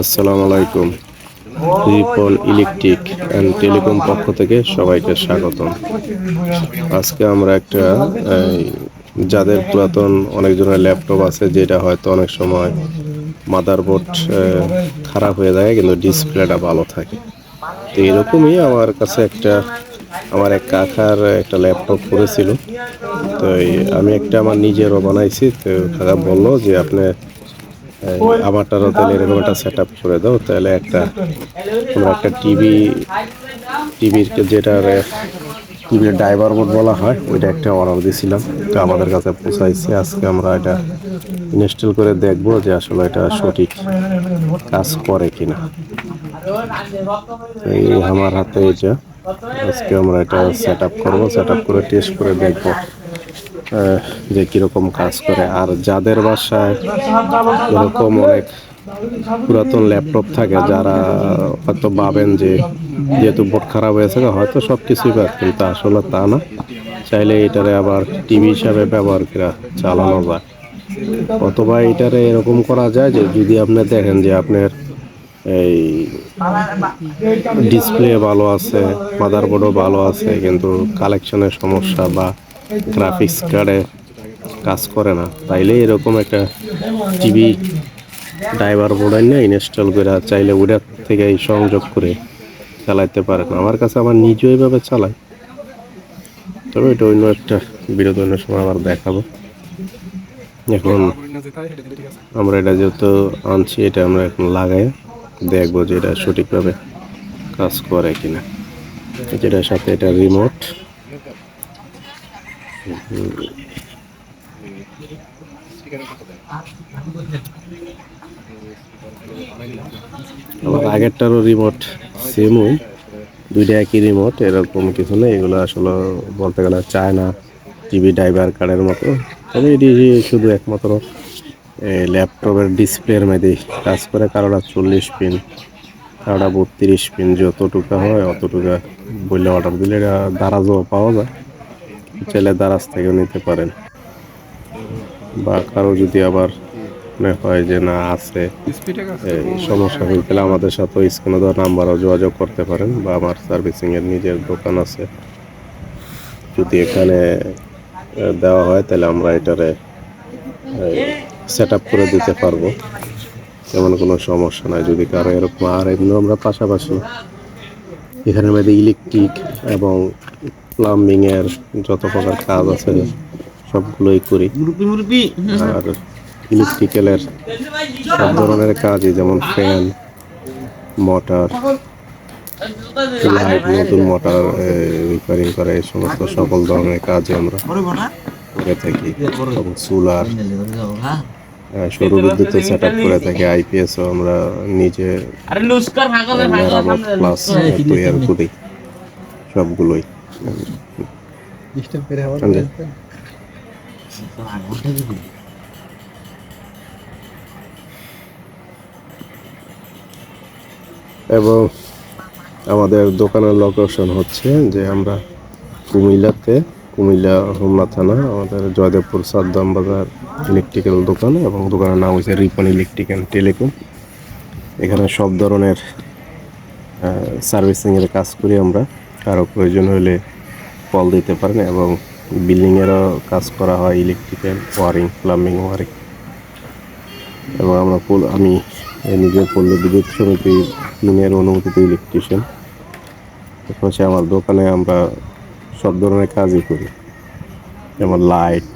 আসসালামু আলাইকুম Ripon electric and telecom পক্ষ থেকে সবাইকে স্বাগতম। আজকে আমরা একটা যাদের পুরাতন অনেক জনের ল্যাপটপ আছে, যেটা হয়তো অনেক সময় মাদারবোর্ড খারাপ হয়ে যায়, কিন্তু ডিসপ্লেটা ভালো থাকে। তো এরকমই আমার কাছে একটা, আমার এক কাকার একটা ল্যাপটপ পড়েছিল। তো আমি একটা আমার নিজেরও বানাইছি। তো কাকা বলল যে আপনি আমারটারও তাহলে এরকম একটা সেট আপ করে দাও, তাহলে একটা আমরা একটা টিভি টিভির যেটা টিভির ড্রাইভার বোর্ড বলা হয়, ওইটা একটা অর্ডার দিয়েছিলাম তো আমাদের কাছে পৌঁছাইছে, আজকে আমরা এটা ইনস্টল করে দেখব যে আসলে এটা সঠিক কাজ করে কিনা। এই আমার হাতে এটা আজকে আমরা এটা সেট আপ করব সেট আপ করে টেস্ট করে দেখব। যে কীরকম কাজ করে। আর যাদের বাসায় এরকম অনেক পুরাতন ল্যাপটপ থাকে, যারা হয়তো ভাবেন যে যেহেতু বোর্ড খারাপ হয়েছে হয়তো সব কিছুই পার কিন্তু আসলে তা না। চাইলে এটারে আবার টিভি হিসাবে ব্যবহার করে চালানো যায়। অথবা এটারে এরকম করা যায় যে যদি আপনি দেখেন যে আপনার এই ডিসপ্লে ভালো আছে মাদারবোর্ডও ভালো আছে, কিন্তু কালেকশনের সমস্যা বা গ্রাফিক্স কার্ডে কাজ করে না। তাইলে এরকম একটা টিভি ড্রাইভার বোর্ড না ইনস্টল করে চাইলে ওটার থেকে এই সংযোগ করে চালাইতে পারেন আমার কাছে আমার নিজেও এইভাবে চালাই তবে এটা অন্য একটা বিনোদনের সময় আবার দেখাবো। এখন আমরা এটা যেহেতু আনছি, এটা আমরা এখন লাগাই দেখব যে এটা সঠিকভাবে কাজ করে কিনা। যেটার সাথে এটা রিমোট আমার আগেরটারও রিমোট সেমই দুইটা একই রিমোট এরকম কিছু নেই। এগুলো আসলে বলতে গেলে চায় না টিভি ড্রাইভার কার্ডের মতো। তবে এটি শুধু একমাত্র ল্যাপটপের ডিসপ্লের মধ্যেই কাজ করে। কারোটা চল্লিশ পিন কারোটা বত্রিশ পিন যতটুকু হয়, অতটুকু বললে অর্ডার দিলে এটা দারাজও পাওয়া যায়। চাইলে দারাজ থেকেও নিতে পারেন। বা কারও যদি আবার মনে হয় যে না, আছে সমস্যা হয়ে গেলে আমাদের সাথে স্ক্রিনে দেওয়া নাম্বারও যোগাযোগ করতে পারেন বা আমার সার্ভিসিংয়ের নিজের দোকান আছে। যদি এখানে দেওয়া হয়, তাহলে আমরা এটারে সেট আপ করে দিতে পারব। তেমন কোনো সমস্যা নাই। যদি কারও এরকম, আর এমনি আমরা পাশাপাশি এখানে মধ্যে ইলেকট্রিক এবং প্লাম্বিং এর যত প্রকার কাজ আছে সবগুলোই করি। আর ইলেকট্রিক্যালের সব ধরনের কাজই যেমন ফ্যান মোটর লাইট নতুন মোটর রিপেয়ারিং করা এই সমস্ত সকল ধরনের কাজই আমরা করে থাকি। এবং সোলার সৌর বিদ্যুতের সেট আপ করে থাকি আইপিএসও আমরা নিজে প্লাস তৈরি করি সবগুলোই? এবং আমাদের দোকানের লোকেশন হচ্ছে যে আমরা কুমিল্লাতে, কুমিল্লা হোমনা থানা, আমাদের জয়দেবপুর সাদ্দাম বাজার ইলেকট্রিক্যাল দোকান এবং দোকানের নাম হচ্ছে রিপন ইলেকট্রিক অ্যান্ড টেলিকম এখানে সব ধরনের সার্ভিসিংয়ের কাজ করি আমরা। কারও প্রয়োজন হলে কল দিতে পারেন এবং বিল্ডিংয়েরও কাজ করা হয় ইলেকট্রিক্যাল ওয়ারিং প্লাম্বিং ওয়ারিং এবং আমরা আমি নিজের পল্লী বিদ্যুৎ সমিতি তিনের অনুমোদিত ইলেকট্রিশিয়ান হচ্ছে আমার দোকানে আমরা সব ধরনের কাজই করি। যেমন লাইট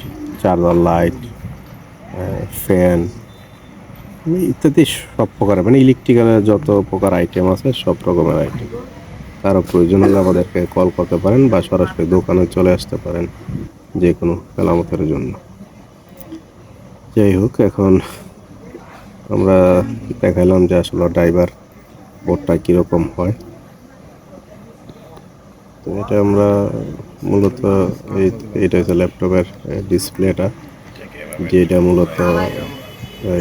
চার্জার লাইট ফ্যান ইত্যাদি সব প্রকার মানে ইলেকট্রিক্যালের যত প্রকার আইটেম আছে সব রকমের আইটেম কারও প্রয়োজন হলে আমাদেরকে কল করতে পারেন বা সরাসরি দোকানে চলে আসতে পারেন যে কোনো মেরামতের জন্য। যাই হোক এখন আমরা দেখালাম যে আসলে ড্রাইভার বোর্ডটা কীরকম হয়। তো এটা আমরা মূলত এই এটা হচ্ছে ল্যাপটপের ডিসপ্লেটা যেটা মূলত,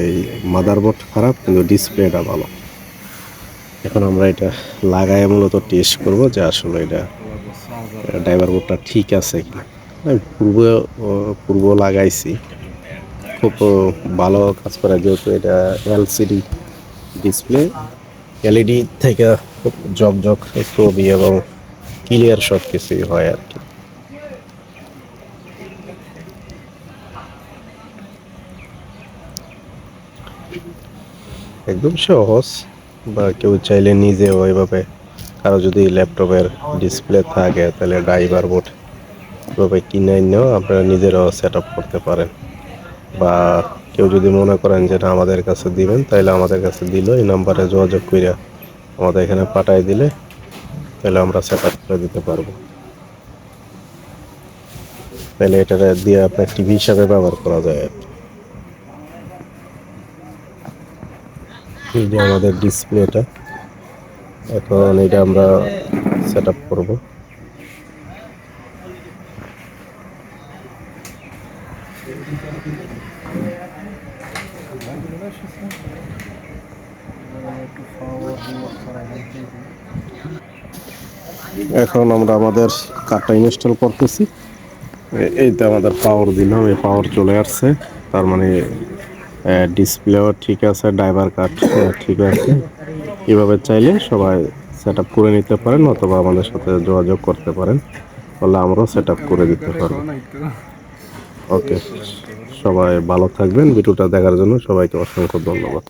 এই মাদারবোর্ড খারাপ, কিন্তু ডিসপ্লেটা ভালো। এখন আমরা এটা লাগায় মূলত টেস্ট করব যে আসলে এটা ড্রাইভার বোর্ডটা ঠিক আছে কি আমি পূর্ব পূর্ব লাগাইছি। খুব ভালো কাজ করে যেহেতু এটা এলসিডি ডিসপ্লে এলইডি থেকে খুব জকজক ছবি এবং ক্লিয়ার সব কিছুই হয় আর কি। একদম সহজ। বা কেউ চাইলে নিজে ওইভাবে কারও যদি ল্যাপটপের ডিসপ্লে থাকে, তাহলে ড্রাইভার বোর্ড এভাবে কিনে নিয়েও আপনারা নিজেরাও সেট করতে পারেন। বা কেউ যদি মনে করেন যে আমাদের কাছে দিবেন, তাহলে আমাদের কাছে দিল, এই নাম্বারে যোগাযোগ করে আমাদের এখানে পাঠাই দিলে, তাহলে আমরা সেট করে দিতে পারব। তাহলে এটা দিয়ে আপনার টিভি হিসাবে ব্যবহার করা যায় আর এই যে আমাদের ডিসপ্লেটা। এখন এটা আমরা সেট আপ করব। এখন আমরা আমাদের কার্ডটা ইনস্টল করতেছি। এ- এই তো আমাদের পাওয়ার দিলাম, এই পাওয়ার চলে আসছে। তার মানে ডিসপ্লেও ঠিক আছে ড্রাইভার কার্ড ঠিক আছে। এভাবে চাইলে সবাই সেট করে নিতে পারেন অথবা আমাদের সাথে যোগাযোগ করতে পারেন। তাহলে আমরাও সেট করে দিতে পারব। ওকে সবাই ভালো থাকবেন। ভিডিওটা দেখার জন্য সবাইকে অসংখ্য ধন্যবাদ।